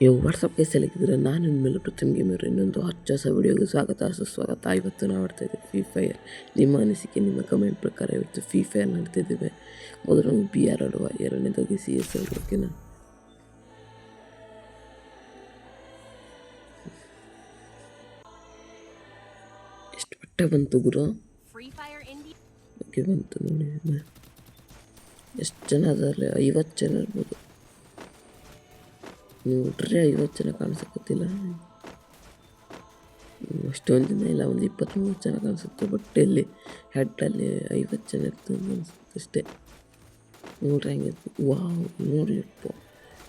ನೀವು ವಾಟ್ಸಪ್ ಸೆಲೆಕ್ಟಿದ್ರೆ ನಾನು ಇನ್ಮೇಲೆ ಪ್ರತಿಮ್ ಗೇಮರ್ ಇನ್ನೊಂದು ಹಚ್ಚ ಹೊಸ ವಿಡಿಯೋಗೆ ಸ್ವಾಗತ ಸುಸ್ವಾಗತ. ಇವತ್ತು ನಾವು ಆಡ್ತಾ ಇದ್ದೀವಿ ಫ್ರೀ ಫೈರ್ ನಿಮ್ಮ ಅನಿಸಿಕೆ ನಿಮ್ಮ ಕಮೆಂಟ್ ಪ್ರಕಾರ ಇವತ್ತು ಫ್ರೀ ಫೈರ್ ನಡ್ತಿದ್ದೇವೆ ಮೊದಲು ಬಿ ಆರ್ ಆಡುವ ಎರಡನೇದಾಗಿ ಸಿ ಎಸ್ ಆಡುವ ಓಕೆನಾ ಎಷ್ಟು ಬಟ್ಟೆ ಬಂತು ಗುರು. ಓಕೆ ಬಂತು ನೋಡಿ. ಎಷ್ಟು ಜನ ಅದರಲ್ಲಿ ಐವತ್ತು ಜನ ಇರ್ಬೋದು. ನೋಡ್ರಿ ಐವತ್ತು ಜನ ಕಾಣಿಸಕತ್ತಿಲ್ಲ. ಅಷ್ಟೊಂದು ಜನ ಇಲ್ಲ, ಒಂದು ಇಪ್ಪತ್ತ್ಮೂರು ಜನ ಕಾಣಿಸುತ್ತೆ ಬಟ್ ಇಲ್ಲಿ ಹೆಡ್ಡಲ್ಲಿ ಐವತ್ತು ಜನ ಇರ್ತದೆ ಅನ್ಸುತ್ತೆ ಅಷ್ಟೇ. ನೋಡ್ರಿ ಹಂಗೆ ವಾವ್ ನೋಡ್ರಿ ಅಪ್ಪ.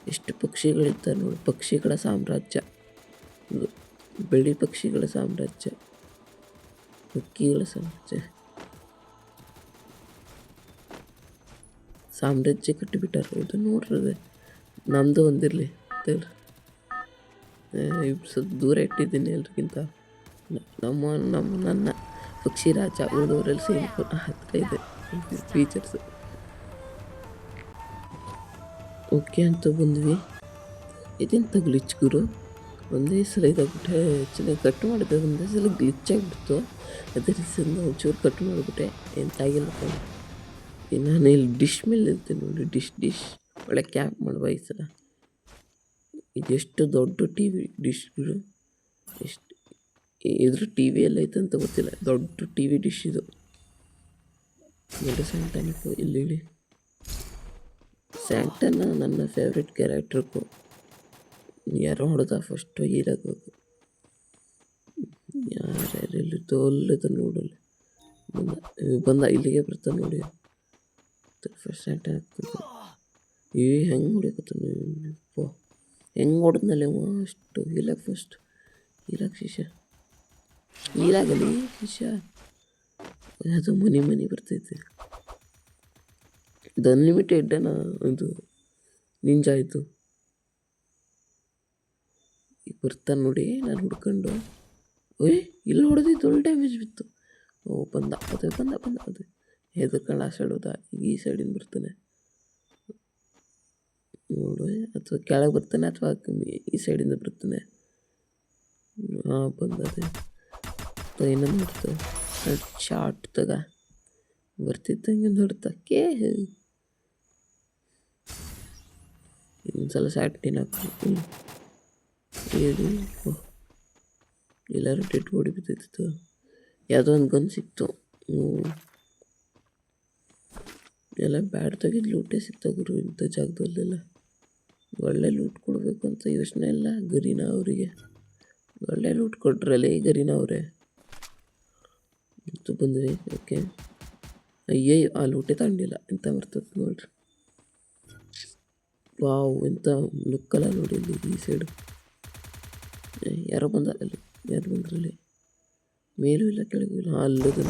ಎಷ್ಟು ಪಕ್ಷಿಗಳಿರ್ತಾರೆ ನೋಡಿ ಪಕ್ಷಿಗಳ ಸಾಮ್ರಾಜ್ಯ. ಬಿಳಿ ಪಕ್ಷಿಗಳ ಸಾಮ್ರಾಜ್ಯ. ಹಕ್ಕಿಗಳ ಸಾಮ್ರಾಜ್ಯ. ಸಾಮ್ರಾಜ್ಯ ಕಟ್ಟಿಬಿಟ್ಟಾರ. ಹೌದು ನೋಡ್ರಿ ನಮ್ಮದು ಒಂದಿರಲಿ. ಅಂತೇಳಿ ಸ್ವಲ್ಪ ದೂರ ಇಟ್ಟಿದ್ದೀನಿ ಎಲ್ರಿಗಿಂತ. ನಮ್ಮ ನಮ್ಮ, ನನ್ನ ಪಕ್ಷಿ ರಾಜ ಉಳಿದವರಲ್ಲಿ ಸೇಮ್ ಹತ್ತಿರ ಇದೆ. ಫೀಚರ್ಸ್ ಓಕೆ ಅಂತ ಬಂದ್ವಿ. ಇದೆಂತ ಗ್ಲಿಚ್ ಗುರು? ಒಂದೇ ಸಲ ಇದಾಗ್ಬಿಟ್ಟೆ. ಚೆನ್ನಾಗಿ ಕಟ್ ಮಾಡಿದೆ ಒಂದೇ ಸಲ ಗ್ಲಿಚ್ ಆಗಿಬಿಡ್ತು. ಅದೇ ರೀಸನ್ ಒಂಚೂರು ಕಟ್ ಮಾಡಿಬಿಟ್ಟೆ. ಎಂತ ಆಗಿಲ್ಲ ಕಣೆ. ಈ ನಾನು ಇಲ್ಲಿ ಡಿಶ್ ಮೇಲೆ ಇರ್ತೀನಿ ನೋಡಿ. ಡಿಶ್ ಡಿಶ್ ಒಳ್ಳೆ ಕ್ಯಾಪ್ ಮಾಡುವ ಈ ಸಲ. ಇದೆಷ್ಟು ದೊಡ್ಡ ಟಿ ವಿ ಡಿಶ್ಗಳು ಎಷ್ಟು ಇದ್ರ ಟಿ ವಿ ಐತೆ ಅಂತ ಗೊತ್ತಿಲ್ಲ. ದೊಡ್ಡ ಟಿ ವಿ ಡಿಶ್ ಇದು. ಸ್ಯಾಂಟನಿಕ್ ಇಲ್ಲಿ ಇಳಿ ಸ್ಯಾಂಟನ ನನ್ನ ಫೇವ್ರೆಟ್ ಕ್ಯಾರೆಕ್ಟ್ರಿಗೂ ಯಾರೋ ಹೊಡೆದ ಫಸ್ಟು ಹೀರಾಗಬೇಕು ಯಾರ್ಯಾರೆಲ್ಲಿ ತೋಲ್ಲದ ನೋಡಲ್ಲ. ಬಂದ ಇವ್ ಇಲ್ಲಿಗೆ ಬರ್ತಾನೆ ನೋಡಿ. ಫಸ್ಟ್ ಸ್ಯಾಂಟನ್ ಆಗ್ತದೆ ಏ, ಹೆಂಗೆ ಹೊಡಿಕತ್ತಾನೆ ಅಪ್ಪ ಹೆಂಗೆ ಹೊಡೆದ್ನಲ್ಲಿ ಅಷ್ಟು ಹೀಲಾಗ ಫಸ್ಟ್ ಹೀಲಾಗ ಶಿಶ ಹೀಲಾಗಲಿ ಶಿಶ ಅದು ಮನೆ ಮನೆ ಬರ್ತೈತೆ. ಇದು ಅನ್ಲಿಮಿಟೆಡ್ ಇದು ನಿಂಜ ಆಯಿತು ಈಗ ಬರ್ತಾನೆ ನೋಡಿ, ನಾನು ಹುಡ್ಕೊಂಡು. ಓಯ್, ಇಲ್ಲಿ ಹೊಡೆದಿದ್ದು ಒಳ್ಳೆ ಡ್ಯಾಮೇಜ್ ಬಿತ್ತು. ಓ, ಬಂದ, ಅದೇ, ಬಂದ ಬಂದ, ಅದೇ. ಹೆದರ್ಕೊಂಡು ಆ ಸೈಡ್ ಹೋದ, ಈಗ ಈ ಸೈಡಿಂದ ಬರ್ತಾನೆ. ನೋಡು, ಅಥವಾ ಕೆಳಗೆ ಬರ್ತಾನೆ ಅಥವಾ ಈ ಸೈಡಿಂದ ಬರ್ತಾನೆ. ಹಾಂ ಬಂದದೆ. ಇನ್ನೊಂದು ನೋಡ್ತು ಶಾರ್ಟ್ ತಗ. ಬರ್ತಿದ್ದಂಗೆ ನೋಡ್ತಕ್ಕೆ ಇನ್ನೊಂದ್ಸಲ ಸ್ಯಾಟ್ ತಿನ್ನಕ್ಕೆ ಏನು ಎಲ್ಲರೂ ಡೆಡ್ ಬಾಡಿ ಬಿದ್ದಿತ್ತು ಯಾವುದೋ ಒಂದು ಗನ್ ಸಿಕ್ತು. ಎಲ್ಲ ಬ್ಯಾಡ್ ತೆಗೆದು ಲೂಟೇ ಸಿಗ್ತಾ ಗುರು, ಇಂಥ ಜಾಗದಲ್ಲೆಲ್ಲ. ಒಳ್ಳೆ ಲೂಟ್ ಕೊಡಬೇಕು ಅಂತ ಯೋಚನೆ ಇಲ್ಲ ಗರೀನಾ ಅವರಿಗೆ. ಒಳ್ಳೆ ಲೂಟ್ ಕೊಟ್ರಲ್ಲಿ ಗರೀನಾ ಅವರೇ. ಇದು ಬಂದ್ವಿ, ಓಕೆ. ಅಯ್ಯೇ ಆ ಲೂಟೇ ತಗೊಂಡಿಲ್ಲ. ಎಂತ ಬರ್ತದೆ ನೋಡ್ರಿ. ವಾವ್, ಎಂತ ಲುಕ್ಕಲ್ಲ ನೋಡಿ ಇಲ್ಲಿ ಈ ಸೈಡು ಯಾರೋ ಬಂದ ಅಲ್ಲಿ, ಯಾರು ಬಂದ್ರಲ್ಲಿ? ಮೇಲೂ ಇಲ್ಲ, ಕೆಳಗೂ ಇಲ್ಲ. ಅಲ್ಲದು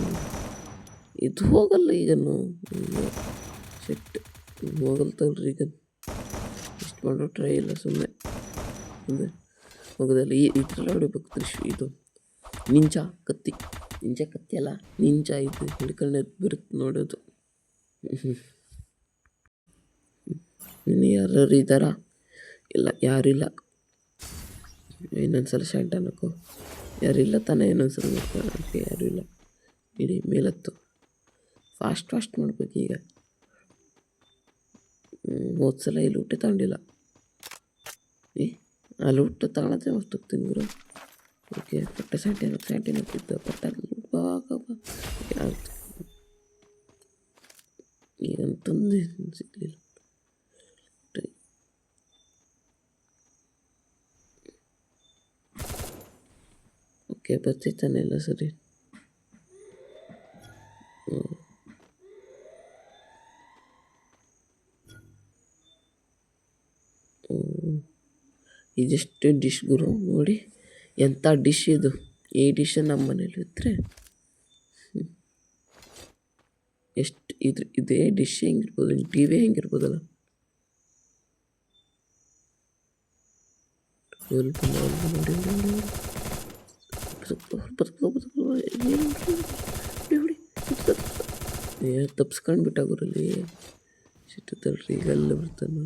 ಇದು ಹೋಗಲ್ಲ ಈಗನು ಶೆಟ್ ಹೋಗಲ್ಲ ತಗೊಳ್ರಿ ಈಗ ಇಷ್ಟು ಮಾಡೋ ಟ್ರೈ ಇಲ್ಲ ಸುಮ್ಮನೆ ಅಂದರೆ ಮಗದಲ್ಲಿ ಈ ಇದ್ರಲ್ಲಿ ಹೊಡಿಬೇಕು ದೃಶ್ಯ ಇದು ನಿಂಚ ಕತ್ತಿ. ನಿಂಚ ಕತ್ತಿ ಅಲ್ಲ ನಿಂಚ ಇದು ಹಿಡ್ಕೊಂಡು ಬರುತ್ತೆ ನೋಡೋದು. ಇನ್ನು ಯಾರು ಇದ್ದಾರಾ? ಇಲ್ಲ ಯಾರಿಲ್ಲ ಇನ್ನೊಂದ್ಸಲ ಶಾಂಟ್ ಯಾರು ಯಾರಿಲ್ಲ ತಾನೇ, ಇನ್ನೊಂದ್ಸಲ ನೋಡ್ಕೊಳ್ಳೋಕ್ಕೆ ಯಾರೂ ಇಲ್ಲ. ಇಡೀ ಮೇಲತ್ತು. ಫಾಸ್ಟ್ ಫಾಸ್ಟ್ ಮಾಡ್ಬೇಕು ಈಗ. ಹೋದ ಸಲ ಇಲ್ಲಿ ಊಟ ತಗೊಂಡಿಲ್ಲ ಏ ಅಲ್ಲಿ ಊಟ ತಗೊಳತ್ತೆ ಮಸ್ತ್ ಹೋಗ್ತೀನಿ ಗುರು ಓಕೆ ಪಟ್ಟ ಸ್ಯಾಂಟಿನ ಸ್ಯಾಂಟಿನ ಹಾಕಿದ್ದ ಪಟ್ಟ ಓಕೆ ಆಯ್ತು ಈಗಂತಂದು ಸಿಗಲಿಲ್ಲ ಓಕೆ ಬರ್ತಿತ್ತಾನೆ ಎಲ್ಲ ಸರಿ ಇದೆಷ್ಟು ಡಿಶ್ ಗುರು ನೋಡಿ. ಎಂಥ ಡಿಶ್ ಇದು? ಈ ಡಿಶ್ ನಮ್ಮ ಮನೇಲಿ ಇದ್ರೆ ಎಷ್ಟು ಇದ್ರ ಇದೇ ಡಿಶ್ ಹೆಂಗಿರ್ಬೋದು ಟಿ ವಿ ಹೆಂಗಿರ್ಬೋದಲ್ಲ? ಅಲ್ಲಿ ಬಂದ, ಅಲ್ಲಿ ಬಂದ, ನೋಡಿ, ನೋಡಿ, ನೋಡಿ. ಬದುಕು, ಬದುಕು, ಬದುಕು, ಏನು ಹೊಡಿ, ಹೊಡಿ, ತಪ್ಸ್ಕೊ, ತಪ್ಸ್ಕೊ. ಏ ತಪ್ಸ್ಕೊಂಡು ಬಿಟ್ಟ ಗುರಲ್ಲಿ ಸಿಟ್ಟು ತಡ್ರಿ ಈಗ ಅಲ್ಲೇ ಬರ್ತಾನೆ.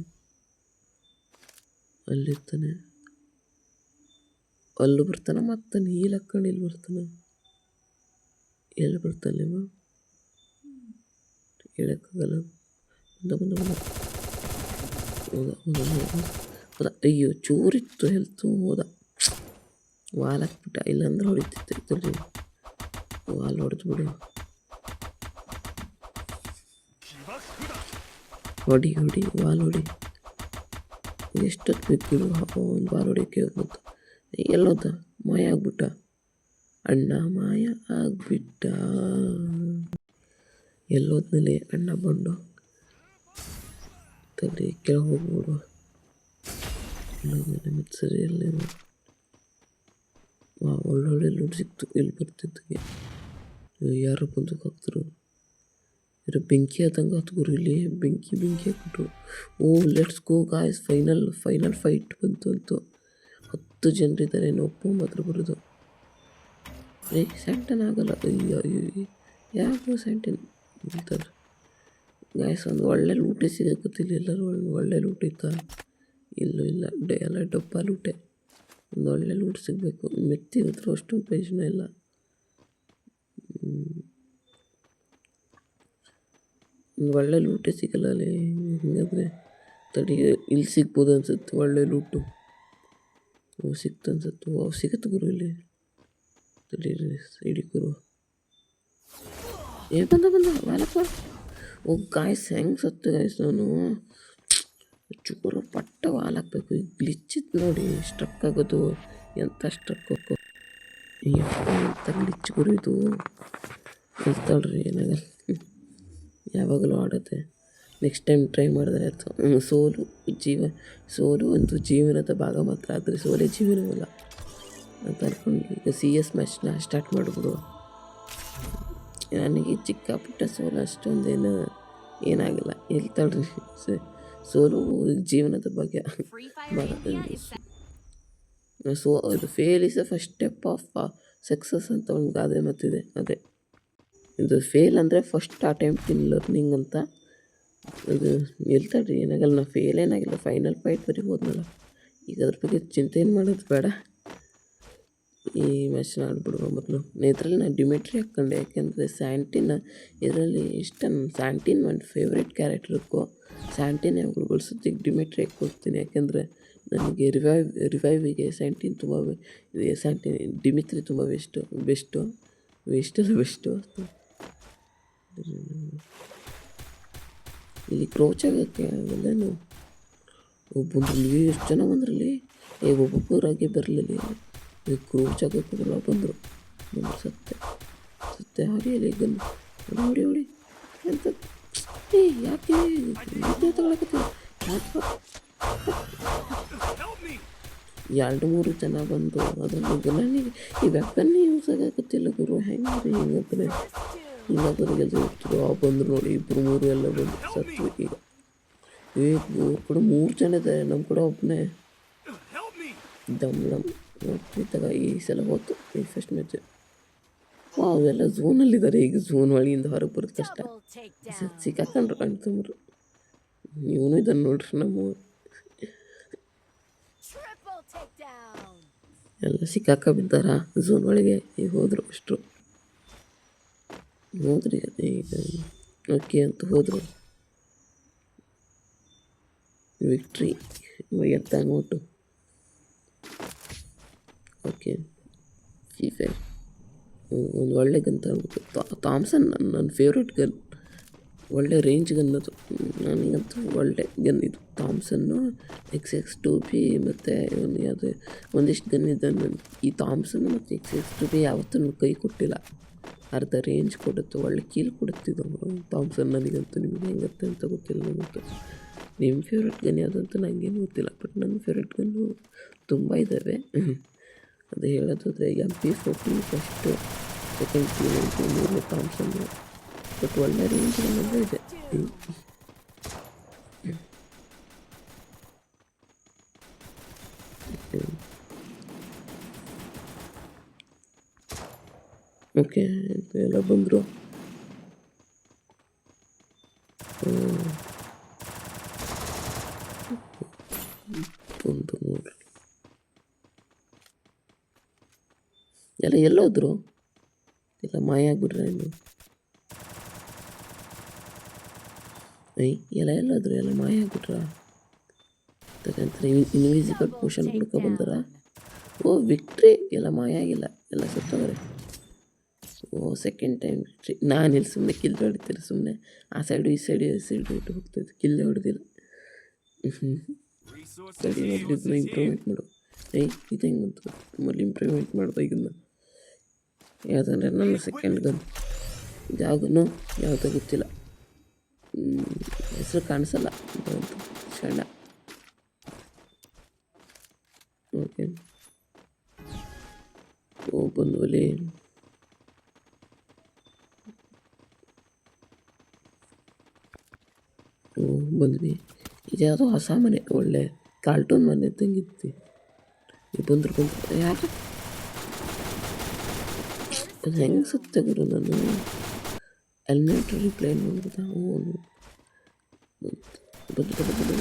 ಅಲ್ಲಿರ್ತಾನೆ. ಅಲ್ಲಿ ಬರ್ತಾನೆ ಮತ್ತೆ ನೀಲ್ ಹಾಕ್ಕೊಂಡು ಇಲ್ಲಿ ಬರ್ತಾನೆ. ಎಲ್ಲಿ ಬರ್ತಾನೆ ಹೇಳೋಕ್ಕಾಗಲ್ಲ. ಬಂದ ಬಂದ ಬಂದ. ಹೋದ ಹೋದ ಅಯ್ಯೋ, ಚೂರಿತ್ತು ಹೆಲ್ತು ಹೋದ. ವಾಲ್ ಹಾಕ್ಬಿಟ್ಟ. ಇಲ್ಲಾಂದ್ರೆ ಹೊಡಿತಿತ್ತು ಇದ್ರಲ್ಲಿ ವಾಲ್ ಹೊಡೆದು ಬಿಡು. ಹೊಡಿ ಹೊಡಿ. ವಾಲ್ ಹೊಡಿ. ಎಷ್ಟೊತ್ತು ಬೇಕು ಬಿಡು ಒಂದು ಹೊಡಿಯೋಕ್ಕೆ ಹೋಗ್ಬೋದು ಎಲ್ಲೋದ ಮಾಯ ಆಗ್ಬಿಟ್ಟ. ಅಣ್ಣ ಮಾಯ ಆಗ್ಬಿಟ್ಟ. ಎಲ್ಲೋದ್ನಲ್ಲಿ ಅಣ್ಣ ಬಂಡು ತಲೆ ಕೆಳಗೆ ಹೋಗ್ಬಿಡು. ಎಲ್ಲೋದ್ನಲ್ಲಿ ಮತ್ತೆ ಸರಿ ಎಲ್ಲ ವಾ ಒಳ್ಳೊಳ್ಳೆ ಲೂಟ್ ಸಿಕ್ತು ಇಲ್ಲಿ ಬರ್ತಿದ್ದಕ್ಕೆ ಯಾರು ಬಂದಕ್ಕೆ ಹಾಕ್ತರು ಇರೋ ಬೆಂಕಿ ಆದಂಗೆ ಹತ್ಗುರು ಇಲ್ಲಿ, ಬೆಂಕಿ ಬೆಂಕಿ ಹಾಕ್ಬಿಟ್ರು. ಓ let's go guys final final fight ಬಂತು ಅಂತು. ಹತ್ತು ಜನರಿದ್ದಾರೆ ಒಪ್ಪು ಮಾತ್ರ ಬರೋದು. ಏ ಸ್ಯಾಂಟನ್ ಆಗಲ್ಲ. ಅಯ್ಯೋ ಅಯ್ಯೋ ಯಾಕೋ ಸ್ಯಾಂಟನ್ ಅಂತಾರೆ ಗಾಯ್ಸ್ ಒಂದು ಒಳ್ಳೆ ಲೂಟೆ ಸಿಗಕತ್ತಿಲ್ಲ ಎಲ್ಲರೂ. ಒಳ್ಳೆ ಒಳ್ಳೆ ಲೂಟ ಇತ್ತಾ? ಇಲ್ಲೂ ಇಲ್ಲ. ಡೆ ಎಲ್ಲ ಡಬ್ಬ ಲೂಟೆ ಒಂದು ಒಳ್ಳೆ ಲೂಟ್ ಸಿಗಬೇಕು. ಮೆತ್ತಿ ಹತ್ರ ಅಷ್ಟೊಂದು ಪ್ರಯೋಜನ ಇಲ್ಲ. ಒಂದು ಒಳ್ಳೆ ಲೂಟೇ ಸಿಗಲ್ಲ ಅಲ್ಲಿ ಹಿಂಗಾದ್ರೆ ತಡಿ ಇಲ್ಲಿ ಸಿಗ್ಬೋದು ಅನ್ಸುತ್ತೆ, ಒಳ್ಳೆ ಲೂಟು ಓ, ಸಿಕ್ತು ಅನ್ಸುತ್ತೆ. ಓ, ಸಿಗತ್ತೆ ಗುರು ಇಲ್ಲಿ. ತಡೀರಿ ಇಡಿ ಗುರು. ಏ, ಬಂದ ಬಂದ ಓ ಗಾಯ್ಸ್ ಹೆಂಗೆ ಸತ್ತು ಗಾಯ್ಸ್ ನಾನು. ಚೂರು ಪಟ್ಟ ವಾಲ್ ಹಾಕ್ಬೇಕು ಈಗ ಗ್ಲಿಚ್ಚಿತ್ತು ನೋಡಿ ಸ್ಟ್ರಕ್ ಆಗೋದು. ಎಂಥ ಸ್ಟ್ರಕ್ ಹೋಗೋ. ಎಂಥ ಗ್ಲಿಚ್ ಗುರು ಇದು. ಹೇಳ್ತಾಳ್ರಿ ಏನಾಗಲ್ಲ. ಯಾವಾಗಲೂ ಆಡುತ್ತೆ. ನೆಕ್ಸ್ಟ್ ಟೈಮ್ ಟ್ರೈ ಮಾಡಿದ್ರೆ ಸೋಲು, ಜೀವ, ಸೋಲು ಒಂದು ಜೀವನದ ಭಾಗ ಮಾತ್ರ, ಆದರೆ ಸೋಲೇ ಜೀವನವಲ್ಲ. ಅಂತ ಅನ್ಕೊಂಡು ಈಗ ಸಿ ಎಸ್ ಮ್ಯಾಚ್ನ ಸ್ಟಾರ್ಟ್ ಮಾಡಿಬಿಡು. ನನಗೆ ಚಿಕ್ಕ ಪುಟ್ಟ ಸೋಲು ಅಷ್ಟೊಂದೇನು ಏನಾಗಿಲ್ಲ. ಎಲ್ಲಿ ತಡ್ರಿ? ಸೋಲು ಜೀವನದ ಬಗ್ಗೆ ಸೊ ಇದು fail is a first step of success ಅಂತ ಒಂದು ಗಾದೆ ಮತ್ತಿದೆ. ಅದೇ. ಇದು ಫೇಲ್ ಅಂದರೆ ಫಸ್ಟ್ ಅಟೆಂಪ್ಟ್ ಇನ್ ಲರ್ನಿಂಗ್ ಅಂತ. ಇದು ನಿಲ್ತಾಡ್ರಿ ಏನಾಗಲ್ಲ ನಾ ಫೇಲ್ ಏನಾಗಿಲ್ಲ ಫೈನಲ್ ಫೈಟ್ ಬರೀ ಹೋದ್ನಲ್ಲ. ಈಗ ಅದ್ರ ಬಗ್ಗೆ ಚಿಂತೆ ಏನು ಮಾಡೋದು ಬೇಡ. ಈ ಮ್ಯಾಚ್ನ ಆಡ್ಬಿಡುವ ಮೊದಲು. ಇದರಲ್ಲಿ ನಾನು ಡಿಮೆಟ್ರಿ ಹಾಕ್ಕೊಂಡೆ, ಯಾಕೆಂದರೆ ಸ್ಯಾಂಟಿನ ಇದರಲ್ಲಿ ಇಷ್ಟ ನನ್ನ ಸ್ಯಾಂಟಿನ್ ನನ್ನ ಫೇವ್ರೆಟ್ ಕೊ ಸ್ಯಾಂಟಿನ್ ಯಾವಾಗಲೂ ಈಗ ಡಿಮೆಟ್ರಿ ಹಾಕ್ಕೊಡ್ತೀನಿ ಯಾಕೆಂದರೆ ನನಗೆ ರಿವೈವ್ ರಿವೈವಿಗೆ ಸ್ಯಾಂಟಿನ್ ತುಂಬ ಸ್ಯಾಂಟಿನ್ ಡಿಮಿತ್ರಿ ತುಂಬ ಬೆಸ್ಟು ಬೆಸ್ಟು ವೆಸ್ಟಲ್ಲ ಬೆಸ್ಟು ಇಲ್ಲಿ ಕ್ರೋಚ್ ಆಗೋಕ್ಕೆ ಆಗಲ್ಲೇನು ಒಬ್ಬಂದ್ರಲ್ಲಿ ಎಷ್ಟು ಜನ ಬಂದ್ರಲ್ಲಿ? ಏ ಒಬ್ಬೊಬ್ಬರಾಗಿ ಬರಲಿಲ್ಲ. ಈ ಕ್ರೋಚ್ ಆಗೋಕ್ಕೆಲ್ಲ ಬಂದರು. ಬಂದರು, ಸತ್ತೆ. ಸತ್ತೆ ಹೊಡಿಯಲಿ ಗನ್ ನೋಡಿ ನೋಡಿ ಎಂತ ಏ, ಯಾಕೆ? ಇದು ತಗೊಳಕತ್ತಿ. ಎರಡು ಮೂರು ಜನ ಬಂದು ಅದನ್ನು ಗನ್ನಿಗೆ ಈ ವೆಪನ್ನೇ ಯೂಸ್ ಆಗಾಕತ್ತಿಲ್ಲ ಗುರು. ಹೆಂಗೆ ಹಿಂಗಂದ್ರೆ ಹಿಂಗಾದ್ರೆ ಗೆದ್ದು ಹೋಗ್ತಿದ್ರು. ಆ ಬಂದ್ರು ನೋಡಿ ಇಬ್ಬರು ಮೂರು ಎಲ್ಲ ಬಂದು ಸತ್ತು ಈಗ. ಏ ಮೂರು ಕಡೆ ಮೂರು ಜನ ಇದ್ದಾರೆ. ನಮ್ಮ ಕಡೆ ಒಬ್ಬನೇ ದಮ್ ನೋಡ್ತೀನಿ ತಗ ಈ ಸಲ ಹೋಯ್ತು ಈ ಫಸ್ಟ್ ಮ್ಯಾಚ್ ಅವೆಲ್ಲ ಝೋನಲ್ಲಿದ್ದಾರೆ. ಈಗ ಝೋನ್ ಒಳಗಿಂದ ಹೊರಗೆ ಬರೋದು ಕಷ್ಟ ಸಿಕ್ಕಾಕೊಂಡ್ರು ಕಣ್ತುಂಬ್ರು ಇವನು ಇದನ್ನು ನೋಡ್ರಿ ನಮ್ಮ ಎಲ್ಲ ಸಿಕ್ಕಾಕ ಬಿದ್ದಾರ? ಝೋನ್ ಒಳಗೆ. ಈಗ ಹೋದ್ರು ಅಷ್ಟರು. ಹೋದ್ರಿ ಅದೇ ಈಗ ಓಕೆ ಅಂತ ಹೋದರು ವಿಕ್ಟ್ರಿ ಎತ್ತ ನೋಟು ಓಕೆ ಈಗ ಒಂದು ಒಳ್ಳೆ ಗನ್ ತಗೊಳ್ಬೇಕು ಥಾಮ್ಸನ್ ನನ್ನ ನನ್ನ ಫೇವ್ರೆಟ್ ಗನ್ ಒಳ್ಳೆ ರೇಂಜ್ ಗನ್ ಅದು ನನಗಂತೂ ಒಳ್ಳೆ ಗನ್ ಇದು ಥಾಮ್ಸನ್ನು ಎಕ್ಸ್ ಎಕ್ಸ್ ಟು ಬಿ ಮತ್ತು ಇವನು ಯಾವುದು ಒಂದಿಷ್ಟು ಗನ್ ಇದೆ ನನ್ನ ಈ ಥಾಮ್ಸನ್ನು ಮತ್ತು ಎಕ್ಸ್ ಎಕ್ಸ್ ಟು ಬಿ ಯಾವತ್ತೂ ಕೈ ಕೊಟ್ಟಿಲ್ಲ ಅರ್ಧ ರೇಂಜ್ ಕೊಡುತ್ತೆ, ಒಳ್ಳೆ ಕೀಲ್ ಕೊಡುತ್ತಿದ್ದು ಥಾಮ್ಸನ್ ನನಗಂತೂ ನಿಮ್ಗೆ ಹೆಂಗತ್ತೆ ಅಂತ ಗೊತ್ತಿಲ್ಲ ನನಗೆ ನಿಮ್ಮ ಫೇವ್ರೆಟ್ ಗನ್ ಯಾವುದಂತ ನನಗೇನು ಗೊತ್ತಿಲ್ಲ ಬಟ್ ನನ್ನ ಫೇವ್ರೆಟ್ ಗನ್ನು ತುಂಬ ಇದ್ದಾವೆ ಅದು ಹೇಳೋದಾದರೆ M P forty first second P ninety ಮೂರು ಥಾಮ್ಸನ್ ಬಟ್ ಒಳ್ಳೆ ರೇಂಜ್ ಗನ್ನೆಲ್ಲ ಇದೆ. ಓಕೆ ಎಲ್ಲ ಬಂದರು ಒಂದು ನೋಡ್ರಿ ಎಲ್ಲ ಎಲ್ಲೋದ್ರು ಎಲ್ಲ ಮಾಯ ಆಗ್ಬಿಟ್ರೆ ಐ ಎಲ್ಲ ಎಲ್ಲೋದ್ರು ಎಲ್ಲ ಮಾಯ ಆಗ್ಬಿಟ್ರ ತಗಂತಾರೆ ಇನ್ವಿಸಿಬಲ್ ಪೋಷನ್ ಓ ವಿಕ್ಟ್ರಿ ಎಲ್ಲ ಮಾಯ ಆಗಿಲ್ಲ ಎಲ್ಲ ಸತ್ತೋಗ್ರೆ ಸೆಕೆಂಡ್ ಟೈಮ್ ನಾನು ಇಲ್ಲಿ ಸುಮ್ಮನೆ ಕಿಲ್ಲೆ ಹೊಡಿತೀರ ಸುಮ್ಮನೆ ಆ ಸೈಡು ಈ ಸೈಡು ಈ ಸೈಡು ಇಟ್ಟು ಹೋಗ್ತಾಯಿದ್ದೆ ಕಿಲ್ಲೆ ಹೊಡೆದಿಲ್ಲ. ಸರಿ ಮೊದಲು ಇಂಪ್ರೂವ್ಮೆಂಟ್ ಮಾಡು. ಏಯ್ ಇದು ಹೆಂಗೆ ಬಂತು ಮೊದಲು ಇಂಪ್ರೂವ್ಮೆಂಟ್ ಮಾಡ್ದೆ ಇದನ್ನು ಯಾವುದಂದ್ರೆ ನನ್ನ ಸೆಕೆಂಡ್ ಗನ್ ಜಾಗನು, ಯಾವುದೋ ಗೊತ್ತಿಲ್ಲ. ಹೆಸರು ಕಾಣಿಸಲ್ಲ. ಸಣ್ಣ ಓಕೆ. ಓ, ಬಂದು ಬಂದ್ವಿ. ಇದ್ಯಾವುದೋ ಹೊಸ ಮನೆ, ಒಳ್ಳೆ ಕಾರ್ಟೂನ್ ಮನೆ ತಂಗಿತ್ತು ಈಗ ಬಂದ್ರು ಬಂದ್ರು ಯಾರು? ಅದು ಹೆಂಗೆ ಸತ್ತೆ ಗುರು ನಾನು? ಎಲಿಮೆಂಟ್ರಿ ಪ್ಲೇನ್ ಮಾಡ್ಬೋದಾ ಹ್ಞೂ ಬಂದು ಬಂದು ಬಂದು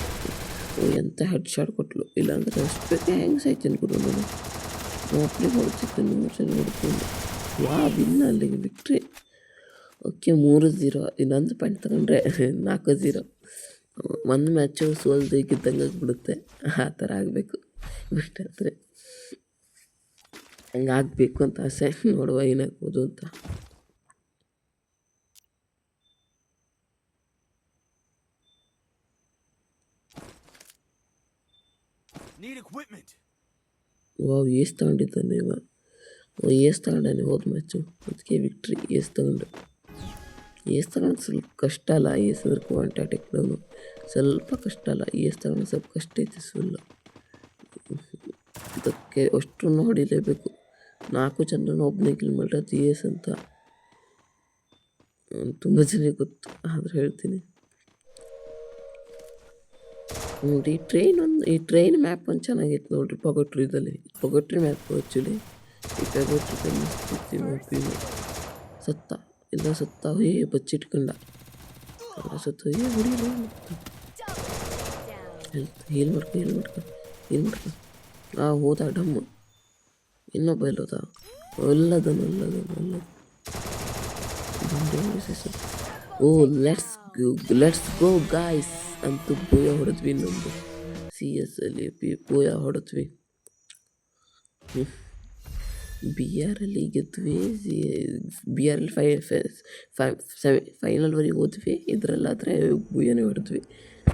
ಓ, ಎಂತ ಹೆಡ್ ಶಾಟ್ ಕೊಟ್ಲು. ಇಲ್ಲಾಂದ್ರೆ ಅಷ್ಟು ಬೇಕೆ ಹೆಂಗೆ ಸಾಯ್ತೀನಿ ಗುರು ನಾನು? ಒಬ್ಬರಿಗೆ ಹೊಡ್ತಿದ್ದೆ ಹೊಡ್ಕೊಂಡು ವಾ ವಿನ್ನ ಅಲ್ಲಿಗೆ ವಿಕ್ಟ್ರಿ ಓಕೆ, ಮೂರು ಝೀರೋ ಇನ್ನೊಂದು ಪಾಯಿಂಟ್ ತಗೊಂಡ್ರೆ ನಾಲ್ಕು ಝೀರೋ ಒಂದು ಮ್ಯಾಚು ಸೋಲ್ದು ಗೆದ್ದಂಗೆ ಬಿಡುತ್ತೆ ಆ ಥರ ಆಗಬೇಕು. ಬಿಟ್ಟಾದ್ರೆ ಹಂಗೆ ಆಗಬೇಕು ಅಂತ ಆಸೆ. ನೋಡುವ ಏನಾಗ್ಬೋದು ಅಂತ. ವಾವ್ ಏಸ್ ತಗೊಂಡಿದ್ದಾನೆ ಇವ. ಓ ಏಸ್ ತಗೊಂಡಾನೆ ಹೋದ ಮ್ಯಾಚು ಅದಕ್ಕೆ ವಿಕ್ಟ್ರಿ ಏಸ್ ತಗೊಂಡು. ಏಸ್ ತಗೊಂಡು ಸ್ವಲ್ಪ ಕಷ್ಟ ಅಲ್ಲ ಏಸ್ ಅಂದ್ರೆ ಕ್ವಾಂಟ ಸ್ವಲ್ಪ ಕಷ್ಟ ಅಲ್ಲ ಏಸ್ ತಗೊಂಡು ಸ್ವಲ್ಪ ಕಷ್ಟ ಐತೆ ಫುಲ್ಲು ಅದಕ್ಕೆ ಅಷ್ಟು ಹೊಡಿಲೇಬೇಕು ನಾಲ್ಕು ಜನರನ್ನ ಒಬ್ಬನೇ ಕಿಲ್ ಮಾಡೋದು ಏಸ್ ಅಂತ. ತುಂಬ ಜನಕ್ಕೆ ಗೊತ್ತು, ಆದರೆ ಹೇಳ್ತೀನಿ. ನೋಡಿ, ಈ ಟ್ರೈನ್ ಒಂದು, ಈ ಟ್ರೈನ್ ಮ್ಯಾಪ್ ಒಂದು ಚೆನ್ನಾಗಿತ್ತು ನೋಡ್ರಿ ಪೊಗಟ್ರಿದಲ್ಲಿ ಪೊಗಟ್ರಿ ಮ್ಯಾಪ್ ಆ್ಯಕ್ಚುಲಿ ಈ ಪೊಗಟ್ರಿ ಮಸ್ತಿತ್ತು ಮ್ಯಾಪ್ ಇದು ಸತ್ತ ಎಲ್ಲ ಸತ್ತ ಹೇ ಬಚ್ಚಿಟ್ಕೊಂಡ ಎಲ್ಲ ಸತ್ತ ಹೇ ಹೊಡಿಲ್ಲ Double down. ಹೆಲ್ತ್ ಹೀಲ್ ಮಾಡ್ಕೊ ಹೀಲ್ ಮಾಡ್ಕೊ ಹೀಲ್ ಮಾಡ್ಕೊ ಆ ಹೋದ ಡಮ್ಮು ಇನ್ನೊಬ್ಬ ಎಲ್ಲೋದ ಎಲ್ಲದನು ಎಲ್ಲದನು ಎಲ್ಲದ ಓ ಲೆಟ್ಸ್ ಲೆಟ್ಸ್ ಗೋ ಗಾಯ್ಸ್ ಅಂತೂ ಬೋಯ ಹೊಡೆದ್ವಿ ಇನ್ನೊಂದು ಸಿ ಎಸ್ ಅಲ್ಲಿ ಪಿ ಬೋಯ ಹೊಡೆದ್ವಿ ಬಿ ಆರಲ್ಲಿ ಗೆದ್ವಿ ಬಿ ಆರಲ್ಲಿ ಫೈ ಫೈನಲ್ ಫೈನಲ್ವರೆಗೆ ಹೋದ್ವಿ ಇದರಲ್ಲಾದರೆ ಬುಯ್ಯನೇ ಹೊಡೆದ್ವಿ.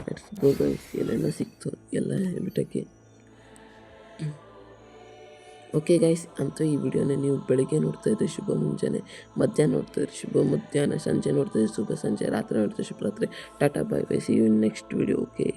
ಲೆಟ್ಸ್ ಗೋ ಗೈಸ್ ಏನೆಲ್ಲ ಸಿಕ್ತು ಎಲ್ಲ ಹೇಳ್ಬಿಟ್ಟಕ್ಕೆ. ಓಕೆ ಗೈಸ್ ಅಂತೂ ಈ ವಿಡಿಯೋನ ನೀವು ಬೆಳಗ್ಗೆ ನೋಡ್ತಾ ಇದ್ರೆ ಶುಭ ಮುಂಜಾನೆ, ಮಧ್ಯಾಹ್ನ ನೋಡ್ತಾ ಇದ್ರೆ ಶುಭ ಮಧ್ಯಾಹ್ನ, ಸಂಜೆ ನೋಡ್ತಾ ಇದ್ರೆ ಶುಭ ಸಂಜೆ, ರಾತ್ರಿ ನೋಡ್ತಾ ಶುಭ ರಾತ್ರಿ. Tata bye bye see you next video okay